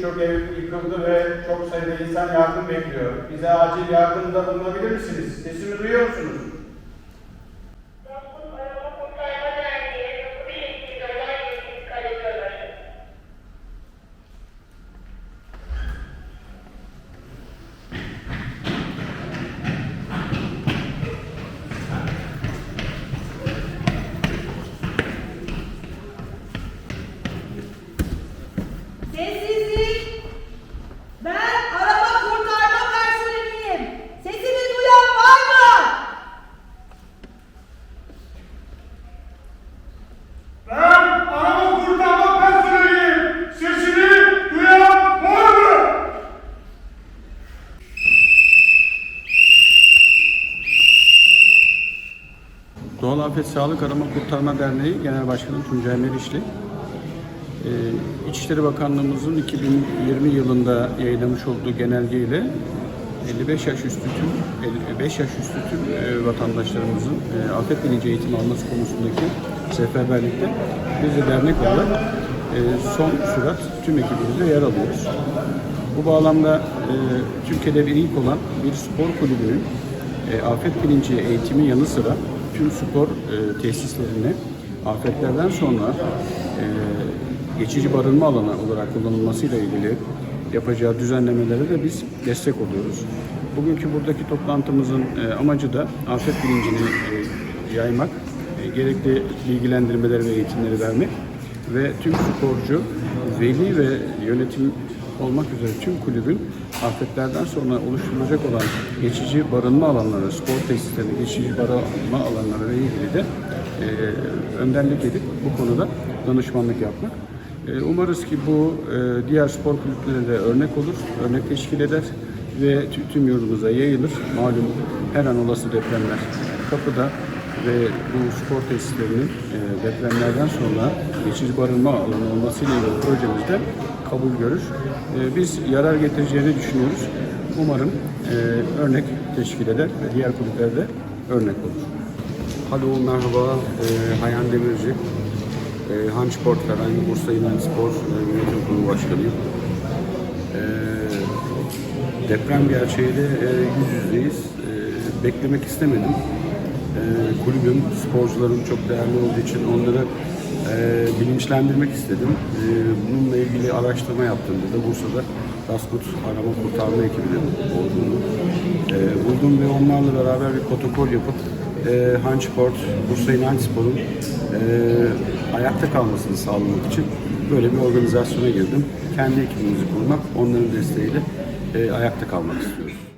birçok ev yıkıldı ve çok sayıda insan yardım bekliyor. Bize acil yardımda bulunabilir misiniz? Sesimi duyuyor musunuz? This Doğal Afet Sağlık Arama Kurtarma Derneği Genel Başkanı Tuncay Meriçli. Ee, İçişleri Bakanlığımızın 2020 yılında yayınlamış olduğu genelgeyle 55 yaş üstü tüm 55 yaş üstü tüm e, vatandaşlarımızın e, afet bilinci eğitimi alması konusundaki seferberlikte biz de dernek olarak e, son sürat tüm ekibimizde yer alıyoruz. Bu bağlamda e, Türkiye'de bir ilk olan bir spor kulübünün e, afet bilinci eğitimi yanı sıra tüm spor e, tesislerine afetlerden sonra e, geçici barınma alanı olarak kullanılmasıyla ilgili yapacağı düzenlemelere de biz destek oluyoruz. Bugünkü buradaki toplantımızın e, amacı da afet bilincini e, yaymak, e, gerekli bilgilendirmeleri ve eğitimleri vermek ve tüm sporcu, veli ve yönetim olmak üzere tüm kulübün afetlerden sonra oluşturulacak olan geçici barınma alanları, spor tesislerine geçici barınma alanları ile ilgili de e, önderlik edip bu konuda danışmanlık yapmak. E, umarız ki bu e, diğer spor kulüplerine de örnek olur, örnek teşkil eder ve tü- tüm yurdumuza yayılır. Malum her an olası depremler kapıda ve bu spor tesislerinin e, depremlerden sonra geçici barınma alanı olmasıyla ilgili projemizde kabul görür. E, biz yarar getireceğini düşünüyoruz. Umarım e, örnek teşkil eder ve diğer kulüplerde örnek olur. Alo merhaba, Hayhan Demirci. Ee, Hansport Feren, Bursa İnan Spor Yönetim Kurulu Başkanıyım. Deprem gerçeğiyle yüz yüzeyiz. Beklemek istemedim. Ee, kulübüm, sporcularım çok değerli olduğu için onları e, bilinçlendirmek istedim. Ee, bununla ilgili araştırma yaptığımda da Bursa'da Taskut Arama Kurtarma ekibinin olduğunu e, buldum ve onlarla beraber bir protokol yapıp e, Hansport, Bursa İnançspor'un e, ayakta kalmasını sağlamak için böyle bir organizasyona girdim. Kendi ekibimizi kurmak, onların desteğiyle e, ayakta kalmak istiyoruz.